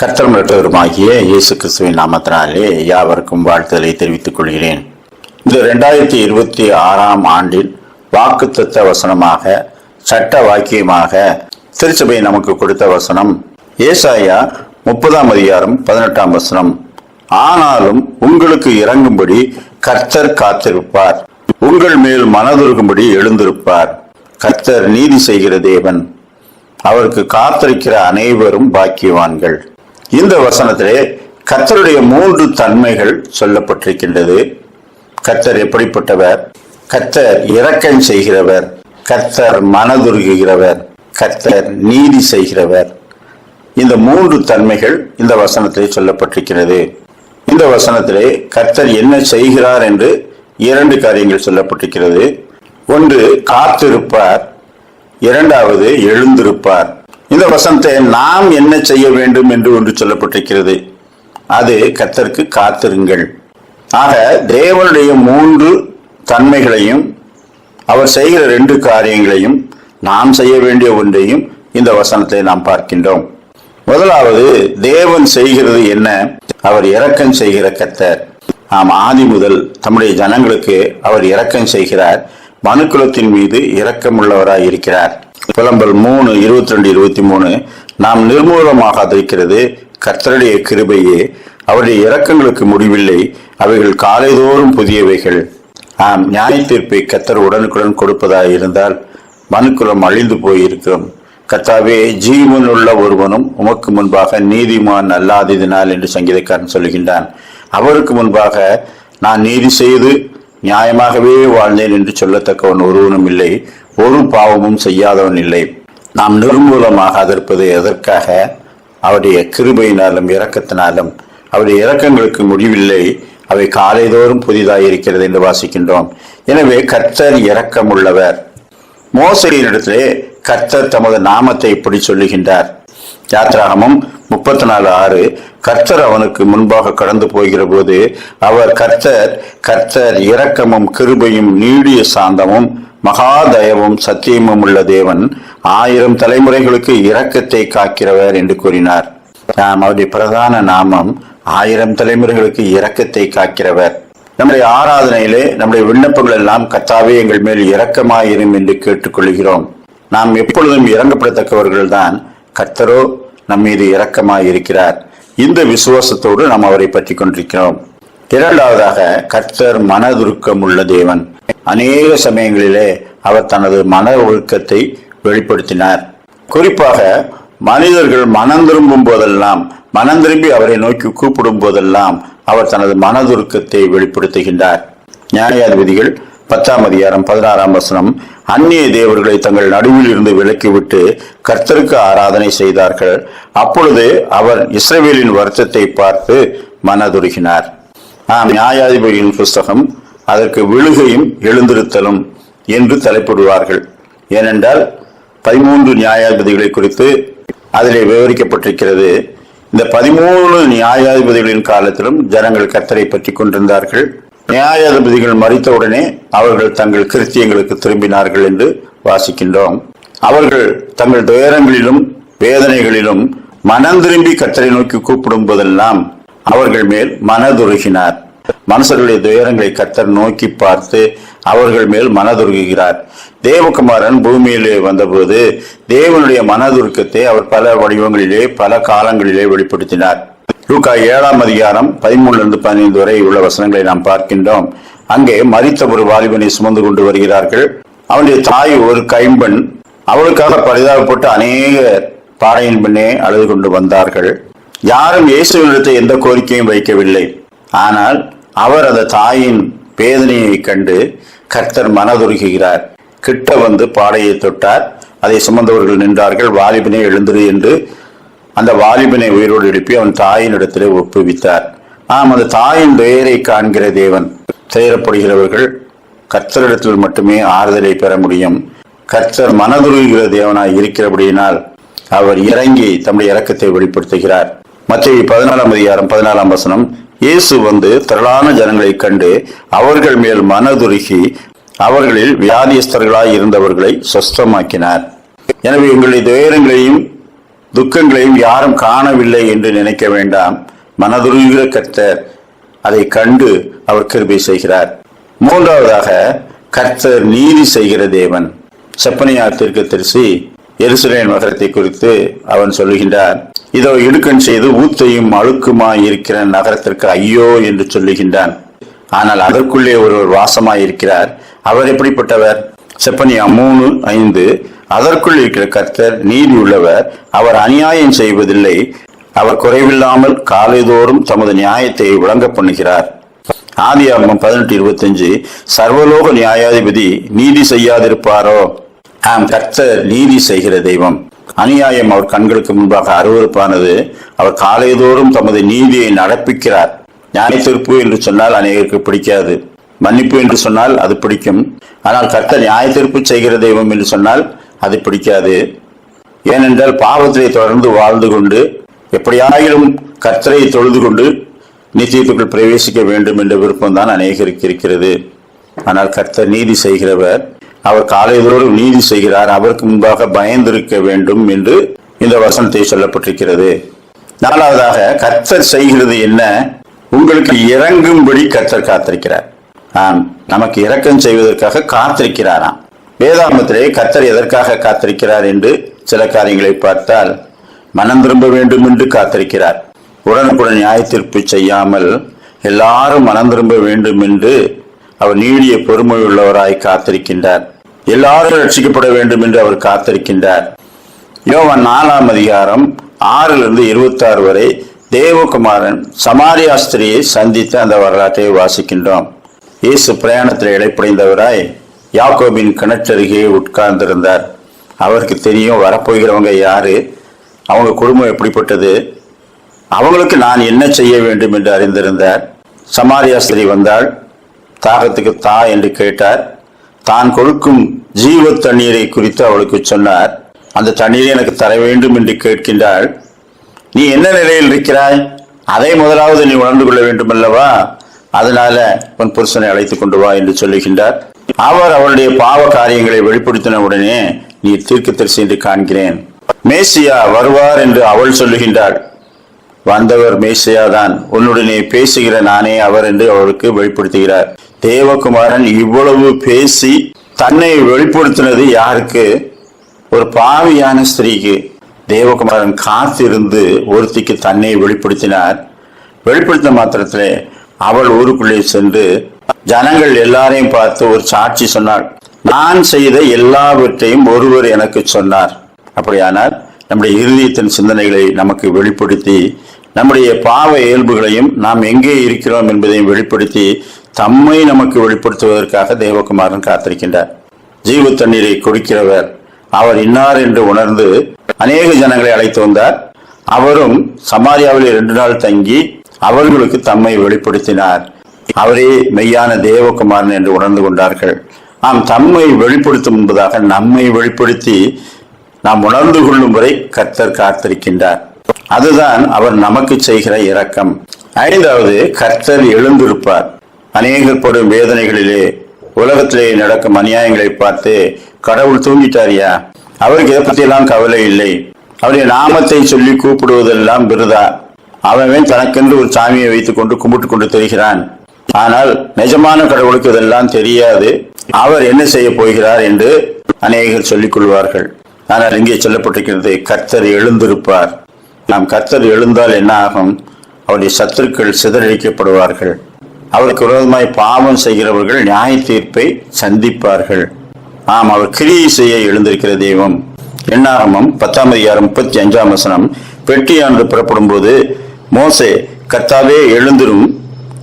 கர்த்தர் மற்றவருமாகிய இயேசு கிறிஸ்துவின் நாமத்தினாலே யாவருக்கும் வாழ்த்துதலை தெரிவித்துக் கொள்கிறேன். இந்த ரெண்டாயிரத்தி இருபத்தி ஆறாம் ஆண்டில் வாக்குத்தத்த வசனமாக சட்ட வாக்கியமாக திருச்சபை நமக்கு கொடுத்த வசனம் ஏசாயா முப்பதாம் அதிகாரம் பதினெட்டாம் வசனம். ஆனாலும் உங்களுக்கு இறங்கும்படி கர்த்தர் காத்திருப்பார். உங்கள் மேல் மனதுருகும்படி எழுந்திருப்பார். கர்த்தர் நீதி செய்கிற தேவன். அவருக்கு காத்திருக்கிற அனைவரும் பாக்கியவான்கள். இந்த வசனத்திலே கத்தருடைய மூன்று தன்மைகள் சொல்லப்பட்டிருக்கின்றது. கத்தர் எப்படிப்பட்டவர்? கத்தர் இரக்கம் செய்கிறவர். கத்தர் மனதுருகுகிறவர். கத்தர் நீதி செய்கிறவர். இந்த மூன்று தன்மைகள் இந்த வசனத்திலே சொல்லப்பட்டிருக்கிறது இந்த வசனத்திலே கர்த்தர் என்ன செய்கிறார் என்று இரண்டு காரியங்கள் சொல்லப்பட்டிருக்கிறது. ஒன்று காத்திருப்பார். இரண்டாவது எழுந்திருப்பார். இந்த வசனத்தை நாம் என்ன செய்ய வேண்டும் என்று ஒன்று சொல்லப்பட்டிருக்கிறது. அது கர்த்தருக்கு காத்திருங்கள். ஆக தேவனுடைய மூன்று தன்மைகளையும் அவர் செய்கிற ரெண்டு காரியங்களையும் நாம் செய்ய வேண்டிய ஒன்றையும் இந்த வசனத்தை நாம் பார்க்கின்றோம். முதலாவது தேவன் செய்கிறது என்ன? அவர் இரக்கம் செய்கிற கத்தர். ஆம் ஆதி முதல் தம்முடைய ஜனங்களுக்கு அவர் இரக்கம் செய்கிறார். மனுக்குலத்தின் மீது இரக்கமுள்ளவராய் இருக்கிறார் புலம்பல் மூணு இருபத்தி ரெண்டு இருபத்தி மூணு நாம் நிர்மூலமாகாதிருக்கிறது கர்த்தருடைய கிருபையே. அவருடைய இரக்கங்களுக்கு முடிவில்லை. அவைகள் காலைதோறும் புதியவைகள். ஆம் நியாய தீர்ப்பை கத்தர் உடனுக்குடன் கொடுப்பதாக இருந்தால் மனுக்குலம் அழிந்து போயிருக்கிறோம் கத்தாவே ஜீவன் உள்ள ஒருவனும் உமக்கு முன்பாக நீதிமான் அல்லாததினால் என்று சங்கீதக்காரன் சொல்கின்றான் அவருக்கு முன்பாக நான் நீதி செய்து நியாயமாகவே வாழ்ந்தேன் என்று சொல்லத்தக்கவன் ஒருவனும் இல்லை ஒரு பாவமும் செய்யாதவன் இல்லை. நாம் நிர்மூலமாகாதிருப்பது எதற்காக? அவருடைய கிருபையினாலும் இரக்கத்தினாலும். அவருடைய இரக்கங்களுக்கு முடிவில்லை. அவை காலைதோறும் புதிதாக இருக்கிறது என்று வாசிக்கின்றோம். எனவே கர்த்தர் இரக்கமுள்ளவர். மோசடியினிடத்திலே கர்த்தர் தமது நாமத்தை இப்படி சொல்லுகின்றார். யாத்ராகமம் முப்பத்தி நாலு ஆறு. கர்த்தர் அவனுக்கு முன்பாக கடந்து போகிற போது அவர் கர்த்தர் கர்த்தர் இரக்கமும் கிருபையும் நீடிய சாந்தமும் மகாதயவும் சத்தியமும் உள்ள தேவன் ஆயிரம் தலைமுறைகளுக்கு இரக்கத்தை காக்கிறவர் என்று கூறினார். நாம் அவருடைய பிரதான நாமம் ஆயிரம் தலைமுறைகளுக்கு இரக்கத்தை காக்கிறவர். நம்முடைய ஆராதனையிலே நம்முடைய விண்ணப்பங்கள் எல்லாம் கத்தாவே எங்கள் மேல் இரக்கமாயிரும் என்று கேட்டுக்கொள்கிறோம். நாம் எப்பொழுதும் இறங்கப்படத்தக்கவர்கள் தான் கர்த்தரோ நம் மீது இரக்கமாயிருக்கிறார். இந்த விசுவாசத்தோடு நாம் அவரை பற்றி கொண்டிருக்கிறோம். இரண்டாவதாக கர்த்தர் மனதுருக்கம் உள்ள தேவன். அநேக சமயங்களிலே அவர் தனது மன ஒழுக்கத்தை வெளிப்படுத்தினார். குறிப்பாக மனிதர்கள் மனம் திரும்பும் போதெல்லாம் மனம் திரும்பி அவரை நோக்கி கூப்பிடும் போதெல்லாம் அவர் தனது மனதுருக்கத்தை வெளிப்படுத்துகின்றார். நியாயாதிபதிகள் பத்தாம் அதிகாரம் பதினாறாம் வசனம் அந்நிய தேவர்களை தங்கள் நடுவில் இருந்து விலக்கிவிட்டு கர்த்தருக்கு ஆராதனை செய்தார்கள். அப்பொழுது அவர் இஸ்ரேவேலின் வருத்தத்தை பார்த்து மனதுருகினார். ஆம் நியாயாதிபதியின் புஸ்தகம் அதற்கு விழுகையும் எழுந்திருத்தலும் என்று தலைப்பிடுவார்கள். ஏனென்றால் பதிமூன்று நியாயாதிபதிகளை குறித்து அதிலே விவரிக்கப்பட்டிருக்கிறது. இந்த பதிமூணு நியாயாதிபதிகளின் காலத்திலும் ஜனங்கள் கர்த்தரை பற்றி கொண்டிருந்தார்கள். நியாயாதிபதிகள் மறித்தவுடனே அவர்கள் தங்கள் கிருத்தியங்களுக்கு திரும்பினார்கள் என்று வாசிக்கின்றோம். அவர்கள் தங்கள் துயரங்களிலும் வேதனைகளிலும் மனம் திரும்பி கத்தரை நோக்கி கூப்பிடும் போதெல்லாம் அவர்கள் மேல் மனதுருகினார். மனுஷர்களுடைய துயரங்களை கத்தர் நோக்கி பார்த்து அவர்கள் மேல் மனதுருகுகிறார். தேவகுமாரன் பூமியிலே வந்தபோது தேவனுடைய மனதுருக்கத்தை அவர் பல வடிவங்களிலே பல காலங்களிலே வெளிப்படுத்தினார். லூக்கா ஏழாம் அதிகாரம் பதிமூன்றிலிருந்து பதினைந்து வரை உள்ள வசனங்களை நாம் பார்க்கின்றோம். அங்கே மறித்த ஒரு வாலிபனை சுமந்து கொண்டு வருகிறார்கள். அவனுடைய தாய் ஒரு கைம்பெண். அவளுக்காக பரிதாபப்பட்டு அநேக பாறையின் பின்னே அழுது கொண்டு வந்தார்கள். யாரும் இயேசுவினிடத்தை எந்த கோரிக்கையும் வைக்கவில்லை. ஆனால் அவர் அந்த தாயின் வேதனையை கண்டு கர்த்தர் மனதுருகுகிறார். கிட்ட வந்து பாடையை தொட்டார். அதை சுமந்தவர்கள் நின்றார்கள். வாலிபனே எழுந்தது என்று அந்த வாலிபனை உயிரோடு எழுப்பி அவன் தாயின் இடத்திலே ஒப்புவித்தார். நாம் அந்த தாயின் பெயரை காண்கிற தேவன். துயரப்படுகிறவர்கள் கர்த்தரிடத்தில் மட்டுமே ஆறுதலை பெற முடியும். கர்த்தர் மனதுருகிற தேவனாய் இருக்கிறபடியினால் அவர் இறங்கி தம்முடைய இறக்கத்தை வெளிப்படுத்துகிறார். மத்திய பதினாலாம் அதிகாரம் பதினாலாம் வசனம் இயேசு வந்து திரளான ஜனங்களைக் கண்டு அவர்கள் மேல் மனதுருகி அவர்களில் வியாதியஸ்தர்களாய் இருந்தவர்களை சொஸ்தமாக்கினார். எனவே உங்களுடைய துயரங்களையும் துக்கங்களையும் யாரும் காணவில்லை என்று நினைக்க வேண்டாம். மனதுருகிற கர்த்தர் அதை கண்டு அவர் கிருபை செய்கிறார். மூன்றாவதாக கர்த்தர் நீதி செய்கிற தேவன். செப்பனியார் தீர்க்க தரிசி எருசலேம் நகரத்தை குறித்து அவன் சொல்லுகின்றார். இதோ இடுக்கண் செய்து ஊத்தையும் அழுக்குமாய் இருக்கிற நகரத்திற்கு ஐயோ என்று சொல்லுகின்றான். ஆனால் அதற்குள்ளே ஒருவர் வாசமாய் இருக்கிறார் அவர் எப்படிப்பட்டவர்? செப்பனியா மூணு ஐந்து அதற்குள் இருக்கிற கர்த்தர் நீதி உள்ளவர் அவர் அநியாயம் செய்வதில்லை அவர் குறைவில்லாமல் காலைதோறும் தமது நியாயத்தை விளங்க பண்ணுகிறார். ஆதியாகமம் பதினெட்டு இருபத்தஞ்சு சர்வலோக நியாயாதிபதி நீதி செய்யாதிருப்பாரோ? ஆம் கர்த்தர் நீதி செய்கிற தெய்வம். அநியாயம் அவர் கண்களுக்கு முன்பாக அருவருப்பானது அவர் காலைதோறும் தமது நீதியை நடப்பிக்கிறார். நியாய என்று சொன்னால் அநேகருக்கு பிடிக்காது. மன்னிப்பு என்று சொன்னால் அது பிடிக்கும். ஆனால் கர்த்தர் நியாய தீர்ப்பு செய்கிற தெய்வம் என்று சொன்னால் அது பிடிக்காது. ஏனென்றால் பாவத்திலே தொடர்ந்து வாழ்ந்து கொண்டு எப்படியாயிலும் கர்த்தரை தொழுது கொண்டு நிச்சயத்துக்குள் பிரவேசிக்க வேண்டும் என்ற விருப்பம் தான் அநேகருக்கு இருக்கிறது. ஆனால் கர்த்தர் நீதி செய்கிறவர் அவர் காலைதோறும் நீதி செய்கிறார் அவருக்கு முன்பாக பயந்திருக்க வேண்டும் என்று இந்த வசனத்தை சொல்லப்பட்டிருக்கிறது. நாலாவதாக கர்த்தர் செய்கிறது என்ன? உங்களுக்கு இறங்கும்படி கர்த்தர் காத்திருக்கிறார். நமக்கு இரக்கம் செய்வதற்காக காத்திருக்கிறாராம். வேதாமத்திலே கத்தர் எதற்காக காத்திருக்கிறார் என்று சில காரியங்களை பார்த்தால் மனம் திரும்ப வேண்டும் என்று காத்திருக்கிறார். உடனுக்குடன் நியாய தீர்ப்பு செய்யாமல் எல்லாரும் மனம் திரும்ப வேண்டும் என்று அவர் நீடிய பொறுமை உள்ளவராய் காத்திருக்கின்றார். எல்லாரும் ரட்சிக்கப்பட வேண்டும் என்று அவர் காத்திருக்கின்றார். யோவன் நாலாம் அதிகாரம் ஆறிலிருந்து இருபத்தாறு வரை தேவகுமாரன் சமாரியாஸ்திரியை சந்தித்த அந்த வரலாற்றை வாசிக்கின்றோம். இயேசு பிரயாணத்தில் இடைப்படைந்தவராய் யாக்கோபின் கிணற்றருகே உட்கார்ந்திருந்தார். அவருக்கு தெரியும் வரப்போகிறவங்க யாரு? அவங்க குடும்பம் எப்படிப்பட்டது? அவங்களுக்கு நான் என்ன செய்ய வேண்டும் என்று அறிந்திருந்தார். சமாரியாஸ்திரி வந்தாள். தாகத்துக்கு தா என்று கேட்டார். தான் கொடுக்கும் ஜீவ தண்ணீரை குறித்து அவளுக்கு சொன்னார். அந்த தண்ணீரை எனக்கு தர வேண்டும் என்று கேட்கின்றாள். நீ என்ன நிலையில் இருக்கிறாய்? அதை முதலாவது நீ உணர்ந்து கொள்ள வேண்டும் அல்லவா அதனால உன் புருஷனை அழைத்துக் கொண்டு வா என்று சொல்லுகின்றார். அவர் அவளுடைய பாவ காரியங்களை வெளிப்படுத்தின உடனே நீ தீர்க்கதரிசி என்று காண்கிறேன். மேசியா வருவார் என்று அவள் சொல்லுகின்றாள். வந்தவர் மேசியா தான். உன்னுடனே பேசுகிற நானே அவர் என்று அவருக்கு வெளிப்படுத்துகிறார். தேவகுமாரன் இவ்வளவு பேசி தன்னை வெளிப்படுத்தினது யாருக்கு? ஒரு பாவியான ஸ்திரீக்கு. தேவகுமாரன் காத்திருந்து ஒருத்திக்கு தன்னை வெளிப்படுத்தினார். வெளிப்படுத்த மாத்திரத்திலே அவள் ஊருக்குள்ளே சென்று ஜனங்கள் எல்லாரையும் பார்த்து ஒரு சாட்சி சொன்னாள். நான் செய்த எல்லாவற்றையும் ஒருவர் எனக்கு சொன்னார். அப்படியானால் நம்முடைய இருதயத்தின் சிந்தனைகளை நமக்கு வெளிப்படுத்தி நம்முடைய பாவ இயல்புகளையும் நாம் எங்கே இருக்கிறோம் என்பதையும் வெளிப்படுத்தி தம்மை நமக்கு வெளிப்படுத்துவதற்காக தேவகுமாரன் காத்திருக்கின்றார். ஜீவ தண்ணீரை கொடுக்கிறவர் அவர் இன்னார் என்று உணர்ந்து அநேக ஜனங்களை அழைத்து வந்தார். அவரும் சமாரியாவில் இரண்டு நாள் தங்கி அவர்களுக்கு தம்மை வெளிப்படுத்தினார். அவரே மெய்யான தேவகுமாரன் என்று உணர்ந்து கொண்டார்கள். நாம் தம்மை வெளிப்படுத்தும் என்பதாக நம்மை வெளிப்படுத்தி நாம் உணர்ந்து கொள்ளும் வரை கர்த்தர் காத்திருக்கின்றார். அதுதான் அவர் நமக்கு செய்கிற இரக்கம். ஐந்தாவது கர்த்தர் எழுந்திருப்பார். அநேகர் படும் வேதனைகளிலே உலகத்திலே நடக்கும் அநியாயங்களை பார்த்து கடவுள் தூங்கிட்டாரியா அவருக்கு இதை பற்றியெல்லாம் கவலை இல்லை. அவருடைய நாமத்தை சொல்லி கூப்பிடுவதெல்லாம் விருதா? அவன் தனக்கென்று ஒரு சாமியை வைத்துக் கொண்டு கும்பிட்டு கொண்டு தெரிகிறான். ஆனால் நிஜமான கடவுளுக்கு இதெல்லாம் தெரியாது. அவர் என்ன செய்ய போகிறார் என்று அநேகர் சொல்லிக் கொள்வார்கள். ஆனால் இங்கே சொல்லப்பட்டிருக்கிறது கர்த்தர் எழுந்திருப்பார். நாம் கர்த்தர் எழுந்தால் என்ன ஆகும்? அவருடைய சத்துருக்கள் சிதறடிக்கப்படுவார்கள். அவருக்கு விரோதமாய் பாவம் செய்கிறவர்கள் நியாய தீர்ப்பை சந்திப்பார்கள். ஆம் அவர் கிரியை செய்ய எழுந்திருக்கிற தெய்வம். எண்ணாகமம் பத்தாம் அதிகாரம் முப்பத்தி அஞ்சாம் வசனம் பெட்டியானது புறப்படும் போது மோசே கர்த்தாவே எழுந்திரும்.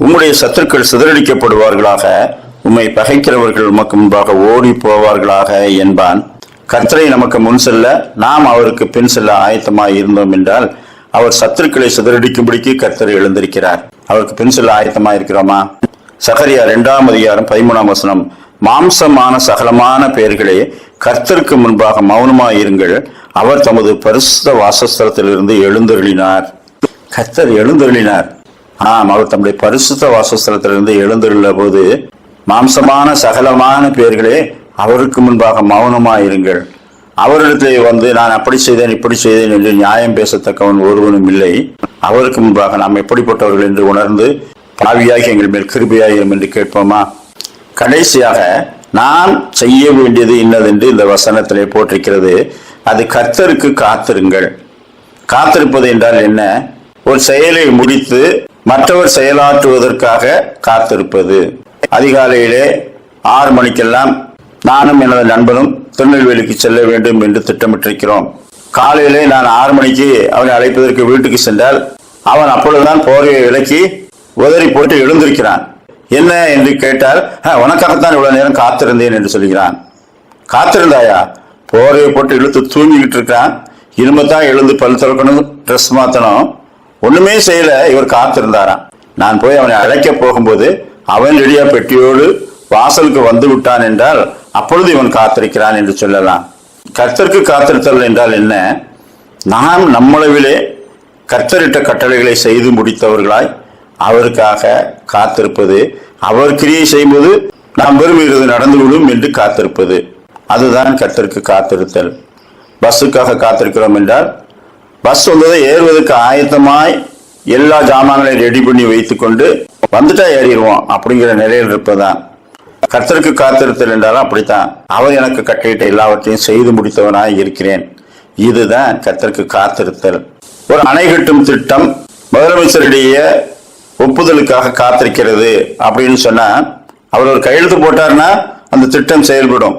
உம்முடைய சத்துருக்கள் சிதறடிக்கப்படுவார்களாக. உம்மை பகைக்கிறவர்கள் உமக்கு முன்பாக ஓடி போவார்களாக என்பான். கர்த்தரை நமக்கு முன் செல்ல. நாம் அவருக்கு பின் செல்ல ஆயத்தமாய் இருந்தோம் என்றால் அவர் சத்துருக்களை சிதறடிக்கும்படிக்கு கர்த்தர் எழுந்திருக்கிறார். அவருக்கு பின் செல்ல ஆயத்தமாய் இருக்கிறோமா? சகரியா இரண்டாம் அதிகாரம் பதிமூணாம் வசனம். மாம்சமான சகலமான பெயர்களே கர்த்தருக்கு முன்பாக மௌனமாயிருங்கள். அவர் தமது பரிசுத்த வாசஸ்தலத்திலிருந்து எழுந்தருளினார். கர்த்தர் எழுந்தருளினார். ஆம் அவர் தம்முடைய பரிசுத்த வாசஸ்தலத்திலிருந்து எழுந்தருள போது மாம்சமான சகலமான பேர்களே அவருக்கு முன்பாக மௌனமாயிருங்கள். அவரிடத்திலே வந்து நான் அப்படி செய்தேன் இப்படி செய்தேன் என்று நியாயம் பேசத்தக்கவன் ஒருவனும் இல்லை. அவருக்கு முன்பாக நாம் எப்படிப்பட்டவர்கள் என்று உணர்ந்து பாவியாகி எங்கள் மேல் கிருபையாயிரும் என்று கேட்போமா? கடைசியாக நான் செய்ய வேண்டியது இன்னதென்று இந்த வசனத்திலே போட்டிருக்கிறது அது கர்த்தருக்கு காத்திருங்கள். காத்திருப்பது என்றால் என்ன? ஒரு செயலை முடித்து மற்றவர் செயலாற்றுவதற்காக காத்திருப்பது. அதிகாலையிலே ஆறு மணிக்கெல்லாம் நானும் எனது நண்பனும் திருநெல்வேலிக்கு செல்ல வேண்டும் என்று திட்டமிட்டிருக்கிறோம். காலையிலே நான் ஆறு மணிக்கு அவனை அழைப்பதற்கு வீட்டுக்கு சென்றால் அவன் அப்பொழுதுதான் போர்வையை விலக்கி உதறி போட்டு எழுந்திருக்கிறான். என்ன என்று கேட்டால் உனக்காகத்தான் இவ்வளவு நேரம் காத்திருந்தேன் என்று சொல்கிறான். காத்திருந்தாயா? போரையை போட்டு இழுத்து தூங்கிக்கிட்டு இருக்கான் இனிமேதான் எழுந்து பல் திறக்கணும் ட்ரெஸ் மாத்தணும். ஒண்ணுமே செய்யல இவர் காத்திருந்தாராம். நான் போய் அவனை அழைக்க போகும்போது அவன் ரெடியா பெட்டியோடு வாசலுக்கு வந்து விட்டான் என்றால் அப்பொழுது இவன் காத்திருக்கிறான் என்று சொல்லலாம். கர்த்தருக்கு காத்திருத்தல் என்றால் என்ன? நாம் நம்மளவிலே கர்த்தரிட்ட கட்டளைகளை செய்து முடித்தவர்களாய் அவருக்காக காத்திருப்பது அவர் கிரியை செய்யும்போது நாம் விரும்புகிறது நடந்துவிடும் என்று காத்திருப்பது. அதுதான் கர்த்தருக்கு காத்திருத்தல். பஸ்ஸுக்காக காத்திருக்கிறோம் என்றால் பஸ் வந்ததை ஏறுவதற்கு ஆயத்தமாய் எல்லா ஜாமான்களையும் ரெடி பண்ணி வைத்துக்கொண்டு வந்துட்டா ஏறிடுவோம் அப்படிங்கிற நிலையில் இருப்பதுதான். கர்த்தருக்கு காத்திருத்தல் என்றாலும் அப்படித்தான். அவர் எனக்கு கட்டளையிட்ட எல்லாவற்றையும் செய்து முடித்தவனாய் இருக்கிறேன். இதுதான் கர்த்தருக்கு காத்திருத்தல். ஒரு அணை கட்டும் திட்டம் முதலமைச்சருடைய ஒப்புதலுக்காக காத்திருக்கிறது அப்படின்னு சொன்னா அவர் ஒரு கையெழுத்து போட்டார்னா அந்த திட்டம் செயல்படும்.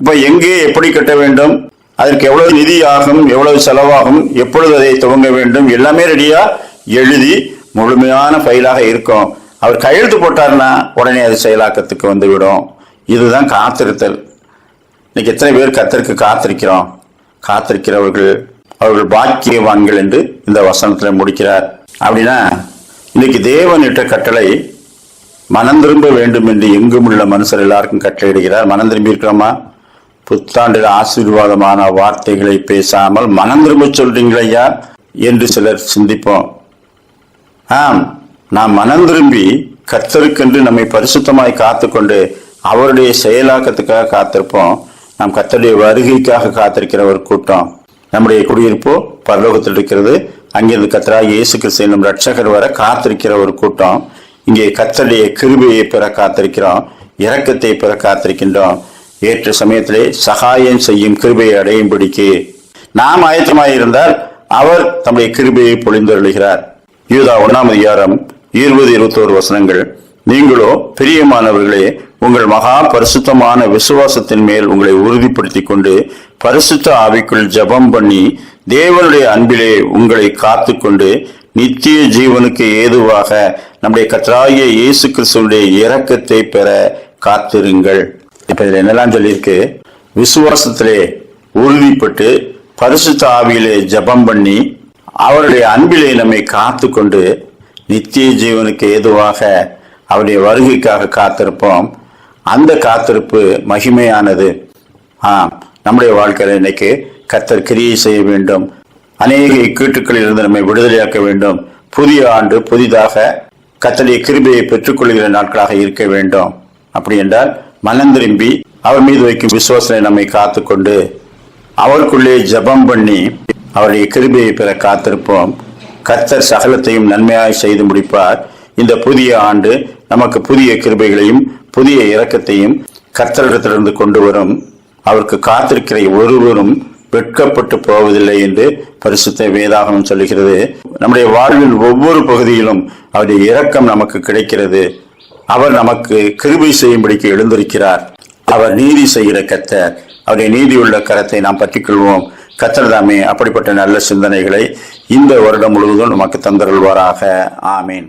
இப்ப எங்கே எப்படி கட்ட வேண்டும்? அதற்கு எவ்வளவு நிதி ஆகும் எவ்வளவு செலவாகும் எப்பொழுது அதை துவங்க வேண்டும் எல்லாமே ரெடியா எழுதி முழுமையான ஃபைலாக இருக்கும். அவர் கையெழுத்து போட்டார்னா உடனே அது செயலாக்கத்துக்கு வந்துவிடும். இதுதான் காத்திருத்தல். இன்னைக்கு எத்தனை பேர் கத்தருக்கு காத்திருக்கிறோம்? காத்திருக்கிறவர்கள் அவர்கள் பாக்கியவான்கள் என்று இந்த வசனத்தில் முடிக்கிறார். அப்படின்னா இன்னைக்கு தேவன் இட்ட கட்டளை மனம் திரும்ப வேண்டும் என்று எங்கும் உள்ள மனுஷர் எல்லாருக்கும் கட்டளையிடுகிறார். மனம் திரும்பி இருக்கிறோமா புத்தாண்டில் ஆசீர்வாதமான வார்த்தைகளை பேசாமல் மனம் திரும்ப சொல்றீங்களையா என்று சிலர் சிந்திப்போம். ஆம் நாம் மனம் திரும்பி கத்தருக்கென்று நம்மை பரிசுத்தமாய் காத்துக்கொண்டு அவருடைய செயலாக்கத்துக்காக காத்திருப்போம். நாம் கத்தருடைய வருகைக்காக காத்திருக்கிற ஒரு கூட்டம். நம்முடைய குடியிருப்போ பரலோகத்தில் இருக்கிறது. அங்கிருந்து கத்தராக இயேசு கிறிஸ்து என்னும் ரட்சகர் வர காத்திருக்கிற ஒரு கூட்டம். இங்கே கத்தருடைய கிருபையை பெற காத்திருக்கிறோம். இரக்கத்தை பெற காத்திருக்கின்றோம். ஏற்ற சமயத்திலே சகாயம் செய்யும் கிருபையை அடையும்படிக்கு நாம் ஆயத்தமாயிருந்தால் அவர் தம்முடைய கிருபையை பொழிந்தருளுகிறார். யூதா ஒன்னாம் அதிகாரம் இருபது இருபத்தோரு வசனங்கள். நீங்களோ பிரியமானவர்களே உங்கள் மகா பரிசுத்தமான விசுவாசத்தின் மேல் உங்களை உறுதிப்படுத்திக் கொண்டு பரிசுத்த ஆவிக்குள் ஜெபம் பண்ணி தேவனுடைய அன்பிலே உங்களை காத்துக்கொண்டு நித்திய ஜீவனுக்கு ஏதுவாக நம்முடைய கற்றாகிய இயேசு கிறிஸ்துவனுடைய இரக்கத்தை பெற காத்திருங்கள். இப்போ இதில் என்னெல்லாம் சொல்லியிருக்கு? விசுவாசத்திலே உறுதிப்பட்டு பரிசுத்த ஆவியிலே ஜெபம் பண்ணி அவருடைய அன்பிலே நம்மை காத்து கொண்டு நித்திய ஜீவனுக்கு ஏதுவாக அவருடைய வருகைக்காக காத்திருப்போம். அந்த காத்திருப்பு மகிமையானது. ஆம் நம்முடைய வாழ்க்கையில் இன்னைக்கு கத்தர் கிரியை செய்ய வேண்டும். அநேக இக்கீட்டுக்களில் இருந்து நம்மை விடுதலையாக்க வேண்டும். புதிய ஆண்டு புதிதாக கர்த்தருடைய கிருபையை பெற்றுக்கொள்கிற நாட்களாக இருக்க வேண்டும். அப்படி என்றால் மனம் திரும்பி அவர் மீது வைக்கும் விசுவாசனை நம்மை காத்துக்கொண்டு அவருக்குள்ளே ஜெபம் பண்ணி அவருடைய கிருபையை பெற காத்திருப்போம். கர்த்தர் சகலத்தையும் நன்மையாய் செய்து முடிப்பார். இந்த புதிய ஆண்டு நமக்கு புதிய கிருபைகளையும் புதிய இரக்கத்தையும் கர்த்தரிடத்திலிருந்து கொண்டு வரும். அவருக்கு காத்திருக்கிற ஒருவரும் வெட்கப்பட்டு போவதில்லை என்று பரிசுத்த வேதாகமம் சொல்லுகிறது. நம்முடைய வாழ்வின் ஒவ்வொரு பகுதியிலும் அவருடைய இரக்கம் நமக்கு கிடைக்கிறது. அவர் நமக்கு கிருபை செய்யும்படிக்கு எழுந்திருக்கிறார். அவர் நீதி செய்கிற கத்தர் அவருடைய நீதியுள்ள கரத்தை நாம் பற்றிக்கொள்வோம். கத்தர் தாமே அப்படிப்பட்ட நல்ல சிந்தனைகளை இந்த வருடம் முழுவதும் நமக்கு தந்தருள்வாராக. ஆமீன்.